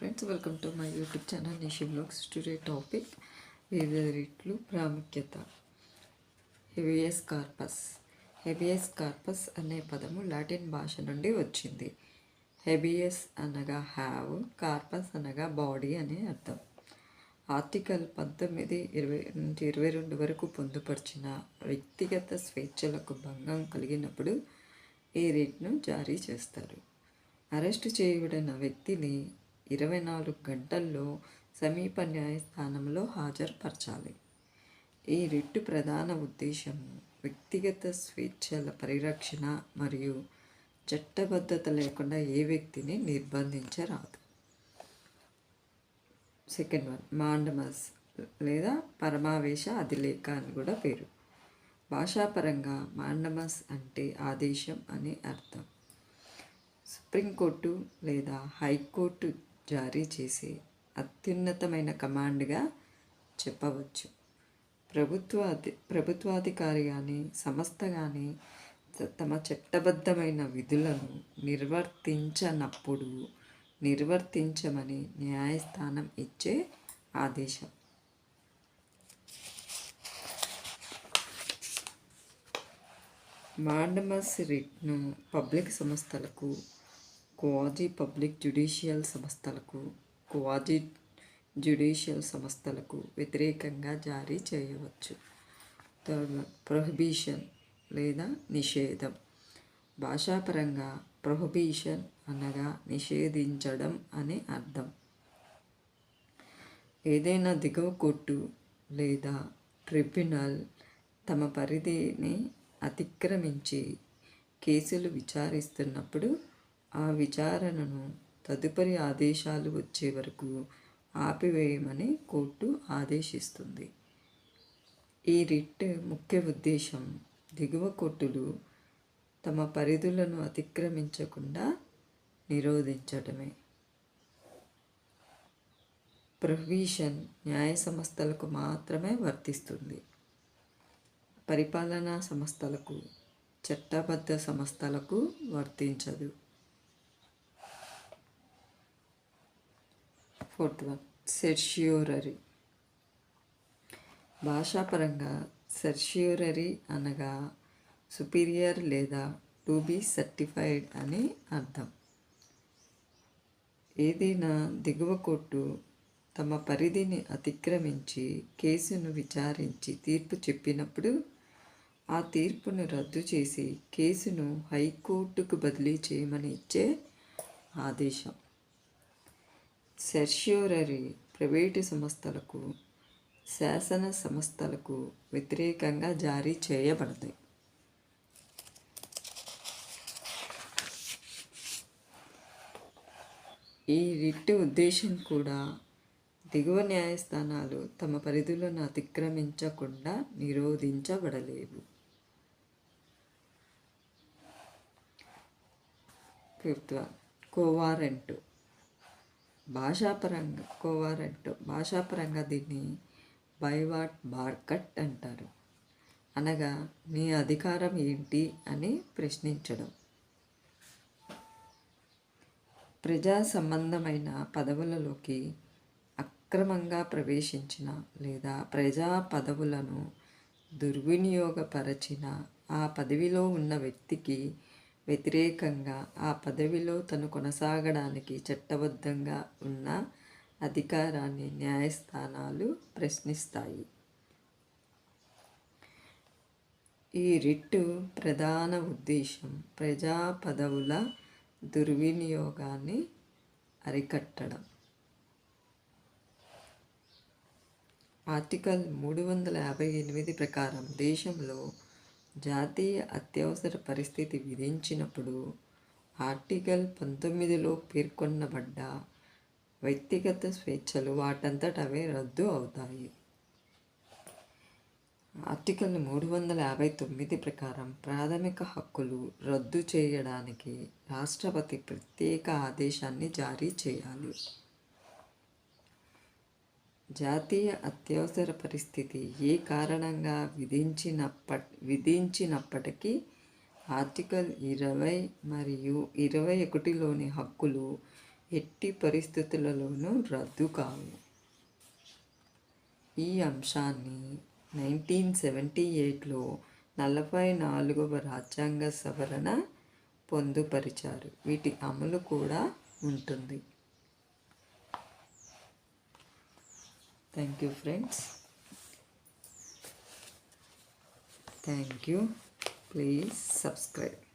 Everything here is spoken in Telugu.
Friends welcome to my YouTube channel Nishi blogs today topic వివిధ రీట్లు ప్రాముఖ్యత. హెవియస్ కార్పస్ హెబియస్ కార్పస్ అనే పదము లాటిన్ భాష నుండి వచ్చింది. హెబియస్ అనగా హ్యావ్ కార్పస్ అనగా బాడీ అనే అర్థం. ఆర్టికల్ పంతొమ్మిది ఇరవై నుంచి ఇరవై రెండు వరకు పొందుపరిచిన వ్యక్తిగత స్వేచ్ఛలకు భంగం కలిగినప్పుడు ఈ రీట్ను జారీ చేస్తారు. అరెస్టు చేయబడిన వ్యక్తిని ఇరవై నాలుగు గంటల్లో సమీప న్యాయస్థానంలో హాజరుపరచాలి. ఈ రిట్టు ప్రధాన ఉద్దేశం వ్యక్తిగత స్వేచ్ఛల పరిరక్షణ మరియు చట్టబద్ధత లేకుండా ఏ వ్యక్తిని నిర్బంధించరాదు. సెకండ్ వన్ మాండమస్ లేదా పరమావేశ అధిలేఖ అని కూడా పేరు. భాషాపరంగా మాండమస్ అంటే ఆదేశం అని అర్థం. సుప్రీంకోర్టు లేదా హైకోర్టు జారీ చేసే అత్యున్నతమైన కమాండ్గా చెప్పవచ్చు. ప్రభుత్వ అధి ప్రభుత్వాధికారి కానీ సంస్థ కానీ తమ చట్టబద్ధమైన విధులను నిర్వర్తించనప్పుడు నిర్వర్తించమని న్యాయస్థానం ఇచ్చే ఆదేశం. మాండమస్ రిట్ను పబ్లిక్ సంస్థలకు క్వాజీ పబ్లిక్ జ్యుడిషియల్ సంస్థలకు క్వాజీ జ్యుడిషియల్ సంస్థలకు వ్యతిరేకంగా జారీ చేయవచ్చు. థర్డ్ ప్రొహిబిషన్ లేదా నిషేధం. భాషాపరంగా ప్రొహిబిషన్ అనగా నిషేధించడం అని అర్థం. ఏదైనా దిగువ కొట్టు లేదా ట్రిబ్యునల్ తమ పరిధిని అతిక్రమించి కేసులు విచారిస్తున్నప్పుడు ఆ విచారణను తదుపరి ఆదేశాలు వచ్చే వరకు ఆపివేయమని కోర్టు ఆదేశిస్తుంది. ఈ రిట్ ముఖ్య ఉద్దేశం దిగువ కోర్టులు తమ పరిధులను అతిక్రమించకుండా నిరోధించడమే ప్రొవిషన్ న్యాయ సంస్థలకు మాత్రమే వర్తిస్తుంది. పరిపాలనా సంస్థలకు చట్టబద్ధ సంస్థలకు వర్తించదు. ఫోర్త్ వన్ సెర్షియోరరీ భాషాపరంగా సెర్ష్యూరరీ అనగా సుపీరియర్ లేదా టు బీ సర్టిఫైడ్ అని అర్థం. ఏదైనా దిగువ కోర్టు తమ పరిధిని అతిక్రమించి కేసును విచారించి తీర్పు చెప్పినప్పుడు ఆ తీర్పును రద్దు చేసి కేసును హైకోర్టుకు బదిలీ చేయమని ఇచ్చే ఆదేశం. సెర్ష్యూరరీ ప్రైవేటు సంస్థలకు శాసన సంస్థలకు వ్యతిరేకంగా జారీ చేయబడతాయి. ఈ రిట్ ఉద్దేశం కూడా దిగువ న్యాయస్థానాలు తమ పరిధులను అతిక్రమించకుండా నిరోధించబడలేవు. Fifth one. కోవారెంటు. భాషాపరంగా కోవారెంటు భాషాపరంగా దీన్ని బైవాట్ బార్కట్ అంటారు. అనగా మీ అధికారం ఏంటి అని ప్రశ్నించడం. ప్రజా సంబంధమైన పదవులలోకి అక్రమంగా ప్రవేశించిన లేదా ప్రజా పదవులను దుర్వినియోగపరచిన ఆ పదవిలో ఉన్న వ్యక్తికి వ్యతిరేకంగా ఆ పదవిలో తను కొనసాగడానికి చట్టబద్ధంగా ఉన్న అధికారాన్ని న్యాయస్థానాలు ప్రశ్నిస్తాయి. ఈ రిట్టు ప్రధాన ఉద్దేశం ప్రజా పదవుల దుర్వినియోగాన్ని అరికట్టడం. ఆర్టికల్ మూడు వందల యాభై ఎనిమిది ప్రకారం దేశంలో జాతీయ అత్యవసర పరిస్థితి విధించినప్పుడు ఆర్టికల్ పంతొమ్మిదిలో పేర్కొనబడ్డ వ్యక్తిగత స్వేచ్ఛలు వాటంతట అవే రద్దు అవుతాయి. ఆర్టికల్ మూడు వందల యాభై తొమ్మిది ప్రకారం ప్రాథమిక హక్కులు రద్దు చేయడానికి రాష్ట్రపతి ప్రత్యేక ఆదేశాన్ని జారీ చేయాలి. జాతీయ అత్యవసర పరిస్థితి ఏ కారణంగా విధించినప్ప విధించినప్పటికీ ఆర్టికల్ ఇరవై మరియు ఇరవై ఒకటిలోని హక్కులు ఎట్టి పరిస్థితులలోనూ రద్దు కావు. ఈ అంశాన్ని నైన్టీన్ సెవెంటీ ఎయిట్లో నలభై నాలుగవ రాజ్యాంగ సవరణ పొందుపరిచారు. వీటి అమలు కూడా ఉంటుంది. Thank you friends. Thank you. Please subscribe.